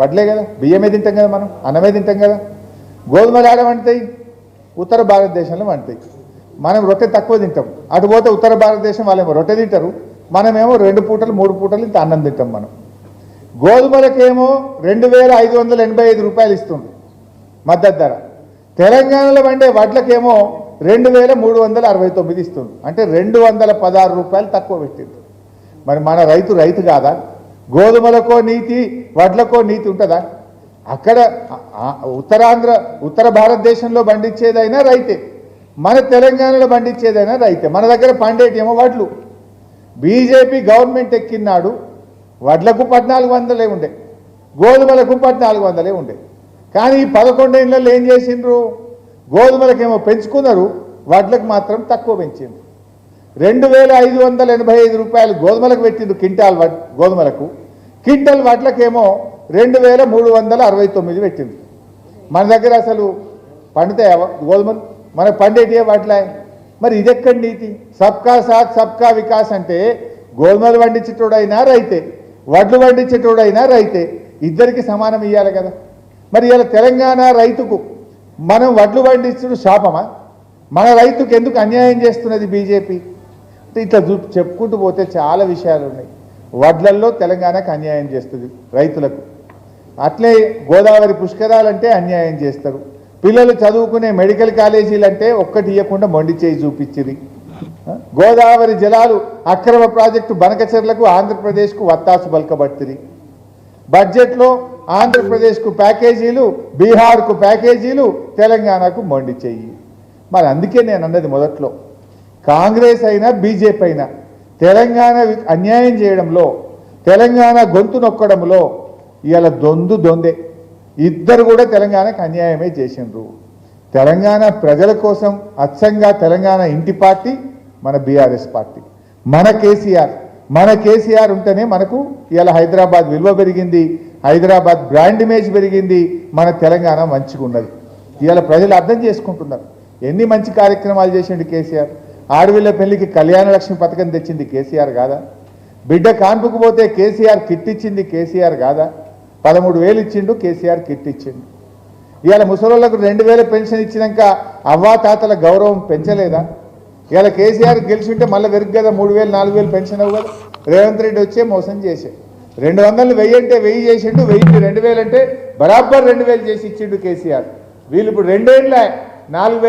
వడ్లే కదా బియ్యమే తింటాం కదా మనం అన్నమే తింటాం కదా. గోధుమలు ఆడ వండుతాయి ఉత్తర భారతదేశంలో వండుతాయి. మనం రొట్టె తక్కువ తింటాం. అటు పోతే ఉత్తర భారతదేశం వాళ్ళేమో రొట్టె తింటారు. మనమేమో రెండు పూటలు మూడు పూటలు ఇంత అన్నం తింటాం మనం. గోధుమలకేమో రెండు వేల ఐదు వందల ఎనభై ఐదు రూపాయలు ఇస్తుంది మద్దతు ధర. తెలంగాణలో వండే వడ్లకేమో రెండు వేల మూడు వందల అరవై తొమ్మిది ఇస్తుంది. అంటే రెండు వందల పదహారు రూపాయలు తక్కువ పెట్టింది. మరి మన రైతు రైతు కాదా? గోధుమలకో నీతి వడ్లకో నీతి ఉంటుందా? అక్కడ ఉత్తరాంధ్ర ఉత్తర భారతదేశంలో పండించేదైనా రైతే. మన తెలంగాణలో పండించేదైనా రైతే. మన దగ్గర పండేటేమో వడ్లు. బీజేపీ గవర్నమెంట్ ఎక్కినాడు వడ్లకు పద్నాలుగు వందలే ఉండే. గోధుమలకు పద్నాలుగు వందలే ఉండే. కానీ ఈ పదకొండేళ్ళలో ఏం చేసిండ్రు? గోధుమలకేమో పెంచుకున్నారు వడ్లకు మాత్రం తక్కువ పెంచిండ్రు. రెండు వేల ఐదు వందల ఎనభై ఐదు రూపాయలు గోధుమలకు పెట్టిండు క్వింటాల్ వ గోధుమలకు. క్వింటల్ వడ్లకేమో రెండు వేల మూడు వందల అరవై తొమ్మిది పెట్టింది. మన దగ్గర అసలు పండుతాయి గోధుమలు? మన పండేటివే వడ్లే మరి ఇదెక్కడి నీతి? సబ్కా సాత్ సబ్కా వికాస్ అంటే గోధుమలు పండించేటోడైనా రైతే వడ్లు పండించేటోడైనా రైతే ఇద్దరికి సమానం ఇవ్వాలి కదా. మరి ఇలా తెలంగాణ రైతుకు మనం వడ్లు పండించడం శాపమా? మన రైతుకు ఎందుకు అన్యాయం చేస్తున్నది బీజేపీ? ఇట్లా చెప్పుకుంటూ పోతే చాలా విషయాలు ఉన్నాయి. వడ్లల్లో తెలంగాణకు అన్యాయం చేస్తుంది రైతులకు. అట్లే గోదావరి పుష్కరాలంటే అన్యాయం చేస్తారు. పిల్లలు చదువుకునే మెడికల్ కాలేజీలు అంటే ఒక్కటి ఇవ్వకుండా మొండి చేయి చూపించిరి గోదావరి జలాలు అక్రమ ప్రాజెక్టు బనకచెర్లకు ఆంధ్రప్రదేశ్కు వత్తాసు బల్కబడుతుంది బడ్జెట్లో ఆంధ్రప్రదేశ్కు ప్యాకేజీలు బీహార్కు ప్యాకేజీలు తెలంగాణకు మొండి చెయ్యి మరి అందుకే నేను అన్నది మొదట్లో. కాంగ్రెస్ అయినా బీజేపీ అయినా తెలంగాణ అన్యాయం చేయడంలో తెలంగాణ గొంతు నొక్కడంలో ఇవాళ దొందు దొందే. ఇద్దరు కూడా తెలంగాణకు అన్యాయమే చేసిండ్రు. తెలంగాణ ప్రజల కోసం అచ్చంగా తెలంగాణ ఇంటి పార్టీ మన బీఆర్ఎస్ పార్టీ. మన కేసీఆర్ మన కేసీఆర్ ఉంటేనే మనకు ఇవాళ హైదరాబాద్ విలువ పెరిగింది హైదరాబాద్ బ్రాండ్ ఇమేజ్ పెరిగింది మన తెలంగాణ మంచిగా ఉన్నది ఇవాళ ప్రజలు అర్థం చేసుకుంటున్నారు. ఎన్ని మంచి కార్యక్రమాలు చేసిండు కేసీఆర్? ఆడవిళ్ళ పెళ్ళికి కళ్యాణ లక్ష్మి పథకం తెచ్చింది కేసీఆర్ కాదా? బిడ్డ కాన్పుకు పోతే కేసీఆర్ కిట్ ఇచ్చింది కేసీఆర్ కాదా? పదమూడు వేలు ఇచ్చిండు కేసీఆర్ కిట్ ఇచ్చిండు ఇవాళ ముసలోళ్ళకు రెండు వేల పెన్షన్ ఇచ్చినాక అవ్వా తాతల గౌరవం పెంచలేదా? ఇవాళ కేసీఆర్ గెలిచి ఉంటే మళ్ళీ వెరుగు కదా మూడు వేలు నాలుగు వేలు పెన్షన్ అవ్వదు రేవంత్ రెడ్డి వచ్చే మోసం చేసే రెండు వందలు వెయ్యి అంటే వెయ్యి చేసిండు వెయ్యి రెండు వేలు అంటే బరాబర్ రెండు వేలు చేసి ఇచ్చిండు కేసీఆర్. వీళ్ళు ఇప్పుడు రెండేళ్ళ నాలుగు